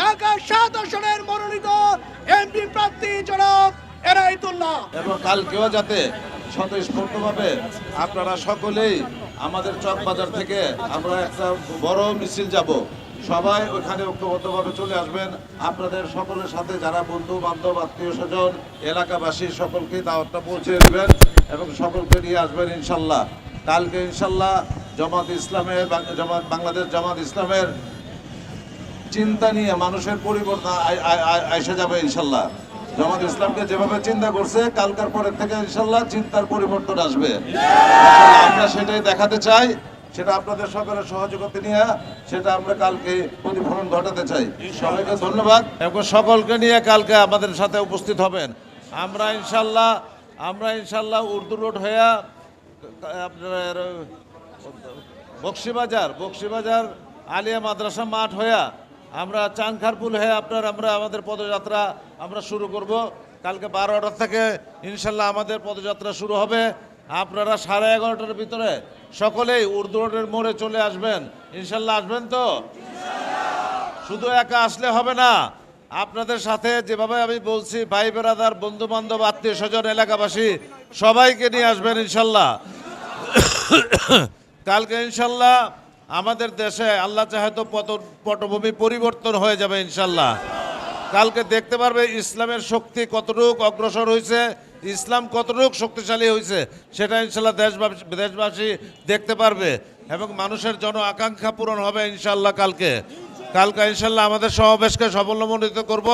ঢাকা সাত আসনের মনোনীত এমপি প্রার্থী এনায়েতুল্লাহ। এবং কালকেও যাতে স্বতঃস্ফূর্তভাবে আপনারা সকলেই আমাদের চক বাজার থেকে আমরা একটা বড় মিছিল যাব, সবাই ওখানে ঐক্যবদ্ধভাবে চলে আসবেন। আপনাদের সকলের সাথে যারা বন্ধু, বান্ধব, আত্মীয় স্বজন, এলাকাবাসী, সকলকে দাওয়াতটা পৌঁছে দেবেন এবং সকলকে নিয়ে আসবেন ইনশাল্লাহ। কালকে ইনশাল্লাহ জামাত ইসলামের জামাত বাংলাদেশ জামাত ইসলামের চিন্তা নিয়ে মানুষের পরিবর্তন আই- আই- আই- আইসে যাবে ইনশাল্লাহ। জামাত ইসলামকে যেভাবে চিন্তা করছে, কালকার পরের থেকে ইনশাল্লাহ চিন্তার পরিবর্তন আসবে। আমরা সেটাই দেখাতে চাই, সেটা আপনাদের সকলের সহযোগিতা নিয়ে, সেটা আমরা কালকে প্রতিফলন ঘটাতে চাই। সবাইকে ধন্যবাদ। এবং সকলকে নিয়ে কালকে আমাদের সাথে উপস্থিত হবেন। আমরা ইনশাল্লাহ আমরা ইনশাল্লাহ উর্দু রোড হয়ে আপনার, বক্সিবাজার বক্সিবাজার আলিয়া মাদ্রাসা মাঠ হয়ে আমরা চানখারপুল হয়ে আপনার, আমরা আমাদের পদযাত্রা আমরা শুরু করব। কালকে বারোটা থেকে ইনশাল্লাহ আমাদের পদযাত্রা শুরু হবে। আপনারা সাড়ে এগারোটার ভিতরে সকলেই উর্দু রোডের মোড়ে চলে আসবেন। ইনশাল্লাহ আসবেন তো? শুধু একা আসলে হবে না। আপনাদের সাথে যেভাবে আমি বলছি, ভাই বেরাদার বন্ধু বান্ধব আত্মীয় স্বজন, এলাকাবাসী, সবাইকে নিয়ে আসবেন ইনশাল্লাহ। কালকে ইনশাল্লাহ আমাদের দেশে আল্লাহ চাহে তো পত- পটভূমি পরিবর্তন হয়ে যাবে ইনশাল্লাহ। কালকে দেখতে পারবে ইসলামের শক্তি কতটুক অগ্রসর হয়েছে ইসলাম কতটুক শক্তিশালী হয়েছে সেটা ইনশাল্লাহ দেশবাসী দেশবাসী দেখতে পারবে এবং মানুষের জন আকাঙ্ক্ষা পূরণ হবে ইনশাল্লাহ কালকে। কালকে ইনশাল্লাহ আমাদের সমাবেশকে সফলমণ্ডিত করব।